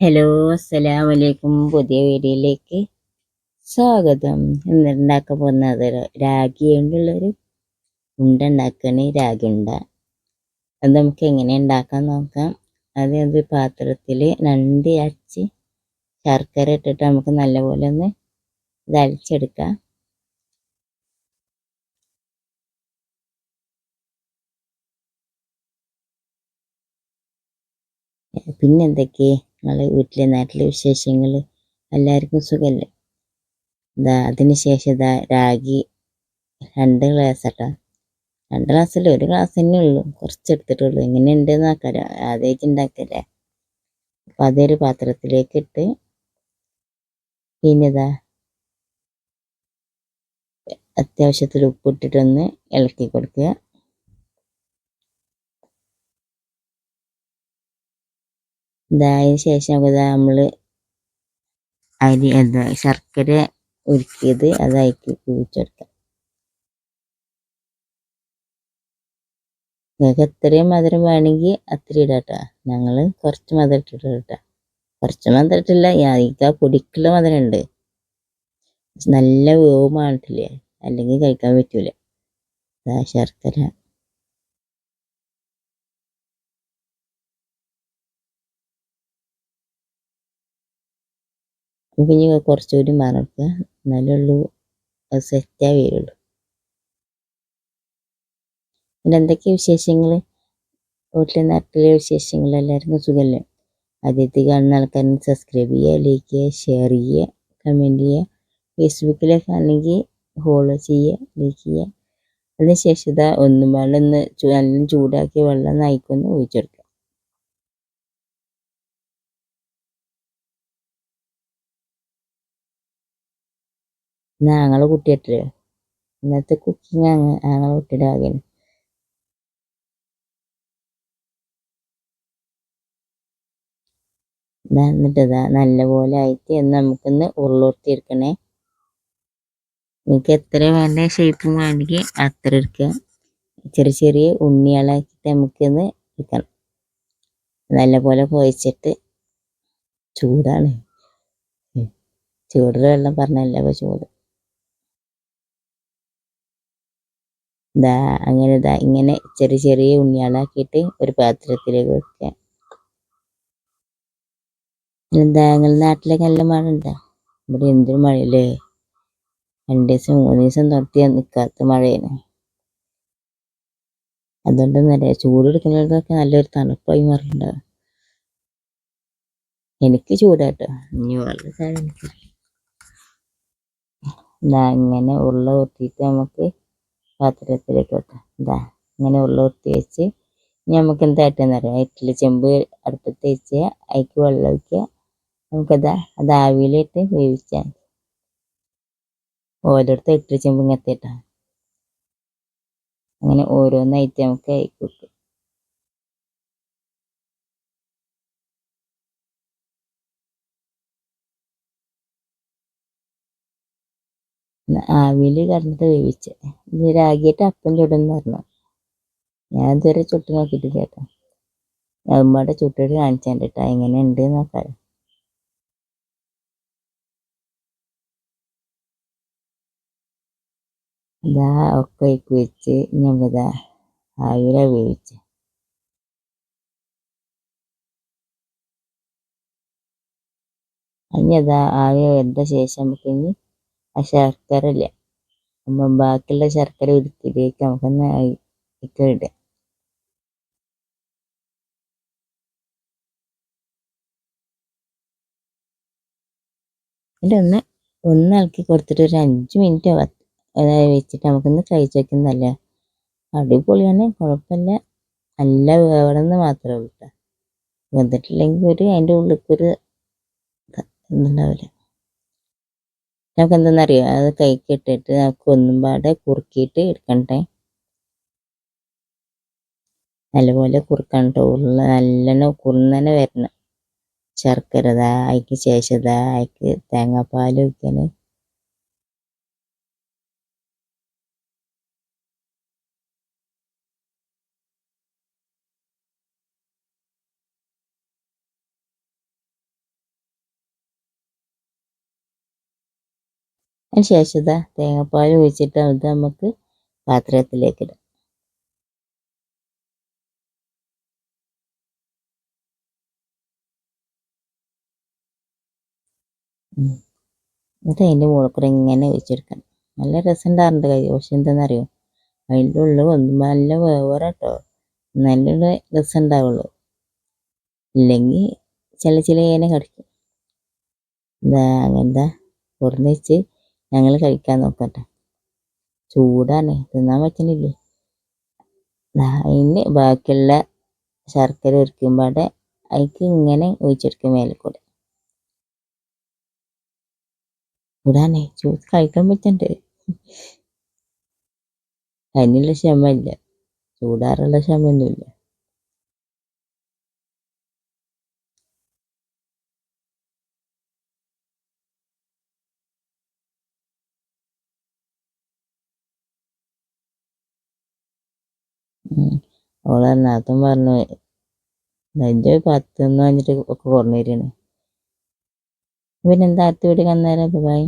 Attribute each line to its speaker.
Speaker 1: Hello അസ്സലാം വലൈക്കും പുതിയ വീഡിയോയിലേക്ക് സ്വാഗതം. ഇന്ന് പോകുന്നത് രാഗി കൊണ്ടുള്ളൊരു ഉണ്ട ഉണ്ടാക്കണ രാഗി ഉണ്ട അത് നമുക്ക് എങ്ങനെ ഉണ്ടാക്കാൻ നോക്കാം. അത് അത് പാത്രത്തിൽ രണ്ട് അരച്ച് ശർക്കര ഇട്ടിട്ട് നമുക്ക് നല്ലപോലെ ഒന്ന് ഇത് അരച്ചെടുക്കാം. പിന്നെന്തൊക്കെ നിങ്ങളെ വീട്ടിലെ നാട്ടിലെ വിശേഷങ്ങൾ എല്ലാവർക്കും സുഖമല്ലേ ഇതാ അതിന് ശേഷം ഇതാ രാഗി രണ്ട് ഗ്ലാസ് കേട്ടോ രണ്ട് ഗ്ലാസ്സിൽ ഒരു ഗ്ലാസ് തന്നെ ഉള്ളൂ. കുറച്ച് എടുത്തിട്ടുള്ളൂ. എങ്ങനെയുണ്ട് നോക്കാം. ആദ്യമായിട്ട് ഉണ്ടാക്കല്ലേ? അപ്പം അതൊരു പാത്രത്തിലേക്ക് ഇട്ട് പിന്നെ ഇതാ അത്യാവശ്യത്തിൽ ഉപ്പിട്ടിട്ടൊന്ന് ഇളക്കി കൊടുക്കുക. ഇതായതിനു ശേഷം ഇതാ നമ്മൾ അരി എന്താ ശർക്കര ഉരുക്കിയത് അതായിക്ക് കുഴിച്ചെടുക്കാം നിങ്ങൾക്ക് എത്രയും മധുരം വേണമെങ്കിൽ അത്ര ഇടാട്ടോ ഞങ്ങൾ കുറച്ച് മധുരം ഇട്ടിട്ട് കേട്ടോ. കുറച്ച് മധുരം ഇട്ടില്ല അതിക്ക് പൊടിക്കുള്ള മധുരം ഉണ്ട് നല്ല വേവ് വേവുമാണിട്ടില്ലേ അല്ലെങ്കിൽ കഴിക്കാൻ പറ്റൂല. ശർക്കര. നമുക്ക് ഇനി കുറച്ചുകൂടി മറക്കുക. എന്നാലേ ഉള്ളൂ. അത് സെറ്റായി വരുള്ളൂ. പിന്നെ എന്തൊക്കെയാണ് വിശേഷങ്ങൾ വീട്ടിലെ നാട്ടിലെ വിശേഷങ്ങൾ എല്ലാവർക്കും സുഖമല്ലേ ആദ്യത്തെ കാണുന്ന ആൾക്കാരെ സബ്സ്ക്രൈബ് ചെയ്യുക ലൈക്ക് ചെയ്യുക ഷെയർ ചെയ്യുക കമന്റ് ചെയ്യുക. ഫേസ്ബുക്കിലൊക്കെ ആണെങ്കിൽ ഫോളോ ചെയ്യുക ലൈക്ക് ചെയ്യുക. അതിനുശേഷം ഇതാ ഒന്നും വെള്ളം ഒന്ന് നല്ല ചൂടാക്കിയ വെള്ളം നയിക്കൊന്ന് ഒഴിച്ചെടുക്കുക ഞങ്ങളെ കുട്ടിയല്ലേ ഇന്നത്തെ കുക്കിംഗ് ആങ്ങൾ കുട്ടിയുടെ ആകെയാണ് എന്നിട്ട് ഇതാ നല്ലപോലെ ആയിട്ട് എന്ന് നമുക്കിന്ന് ഉരുളൂർത്തി എടുക്കണേ നിങ്ങൾക്ക് എത്ര വേണ്ട ഷേപ്പ് വേണമെങ്കിൽ അത്ര എടുക്കുക. ചെറിയ ചെറിയ ഉണ്ണികളാക്കിയിട്ട് നമുക്കിന്ന് എടുക്കണം. നല്ലപോലെ കുഴച്ചിട്ട് ചൂടാണ്. ചൂടുള്ള വെള്ളം പറഞ്ഞല്ല ചൂട്. ദാ അങ്ങനെ ദാ ഇങ്ങനെ ചെറിയ ചെറിയ ഉണ്ണികളാക്കിയിട്ട് ഒരു പാത്രത്തിലേക്ക് വെക്കുക. എന്താ ഞങ്ങളുടെ നാട്ടിലേക്ക് നല്ല മഴ ഉണ്ടോ? ഇവിടെ എന്തൊരു മഴയല്ലേ? രണ്ട് ദിവസം മൂന്ന് ദിവസം തൊട്ട് നിൽക്കാത്ത മഴയാണ്. അതുകൊണ്ടൊന്നല്ല ചൂടെടുക്കുന്നവർക്കൊക്കെ നല്ലൊരു തണുപ്പായി മാറിയിട്ടുണ്ടാവും എനിക്ക് ചൂടാട്ടോ. ഇനി വളരെ കാര്യം ഇങ്ങനെ ഉരുള കൊത്തിയിട്ട് നമുക്ക് പാത്രത്തിലേക്ക് ഇതാ ഇങ്ങനെ ഉരുള വെച്ച്. ഇനി നമുക്ക് എന്തായിട്ടെന്ന് അറിയാം ഇഡ്ഡലി ചെമ്പ് അടുപ്പത്ത് വെച്ച് അതിക്ക് വെള്ളം ഒഴിക്കുക. നമുക്കതാ അത് ആവിയിലിട്ട് വേവിച്ചാൽ ഓരോരുത്തർ ഇഡ്ഡലി ചെമ്പ് ഇങ്ങനത്തെ ഇട്ടാ അങ്ങനെ ഓരോന്നായിട്ട് നമുക്ക് വെക്കും. ആവിയിൽ കടന്നിട്ട് വേവിച്ച് ഇത് രാഗിയിട്ട് അപ്പം ചുടുന്ന് പറഞ്ഞു. ഞാൻ ഇതുവരെ ചുട്ട് നോക്കിയിട്ടില്ല കേട്ടോ. അമ്മയുടെ ചുട്ടിട്ട് കാണിച്ചാൽ കേട്ടോ. എങ്ങനെ ഉണ്ട് നോക്കാം ഇതാ ഒക്കെ വെച്ച് ഞമ്മതാ ആവില വേവിച്ച്. അഞ്ഞതാ ആവിയ വെന്ത ശേഷം നമുക്ക് ഇനി ആ ശർക്കര ഇല്ല ബാക്കിയുള്ള ശർക്കര ഉരുക്കിലേക്ക് നമുക്കൊന്ന് ഇട്ട് ഇടുക ഒന്ന് ഒന്ന് ഇളക്കി കൊടുത്തിട്ട് ഒരു അഞ്ച് മിനിറ്റ് വെച്ചിട്ട് നമുക്കൊന്ന് കഴിച്ച് വെക്കുന്നതല്ല? അടിപൊളിയാണ് കുഴപ്പമില്ല. നല്ല വേവണമെന്ന് മാത്രമേ ഉള്ളൂ കേട്ടോ വെന്തിട്ടില്ലെങ്കിൽ ഒരു അതിന്റെ ഉള്ളിലേക്കൊരു ഇതുണ്ടാവില്ല നമുക്ക് എന്തെന്നറിയോ? അത് കൈക്ക് ഇട്ടിട്ട് നമുക്ക് ഒന്നും പാടെ കുറുക്കിയിട്ട് എടുക്കണ്ടേ നല്ലപോലെ കുറുക്കണം ഉരുള നല്ലോണം വരണം. ശർക്കര ഇതാ അതിക്ക് ശേഷം ഇതാ അതിക്ക് തേങ്ങാപ്പാൽ ഒഴിക്കാൻ അതിന് ശേഷം ഇതാ തേങ്ങാപ്പാൽ ഒഴിച്ചിട്ട് അത് നമുക്ക് പാത്രത്തിലേക്ക് ഇടാം. എന്നിട്ട് അതിന്റെ മുകളിൽ ഇങ്ങനെ ഒഴിച്ചെടുക്കണം. നല്ല രസം ഉണ്ടാറുണ്ട് കൈ പക്ഷെ എന്താണെന്നറിയോ അതിന്റെ ഉള്ളിൽ ഒന്നും നല്ല വേവറ കേട്ടോ നല്ല രസം ഉണ്ടാവുള്ളൂ. ഇല്ലെങ്കിൽ ചില ചില ഇങ്ങനെ കടിക്കും. എന്താ അങ്ങനത്തെ തുറന്ന് വെച്ച് ഞങ്ങൾ കഴിക്കാൻ നോക്കട്ടെ. ചൂടാണ് തിന്നാൻ പറ്റണില്ലേ. ദാ അതിന് ബാക്കിയുള്ള ശർക്കര ഒരുക്കുമ്പാടെ അതിക്ക് ഇങ്ങനെ ഒഴിച്ചെടുക്കും മേലെ കൂടെ. ചൂടാണേ ചൂട് കഴിക്കാൻ പറ്റണ്ട്. അതിനുള്ള ക്ഷമ ഇല്ല ചൂടാറുള്ള ക്ഷമയൊന്നുമില്ല. ഓൾ നാത്തും പറഞ്ഞു നെഞ്ച് പത്തെന്ന് പറഞ്ഞിട്ട് ഒക്കെ കുറഞ്ഞു തരാണ് പിന്നെ എന്താ അടുത്ത വീട്ടിൽ കന്നേരം ബൈ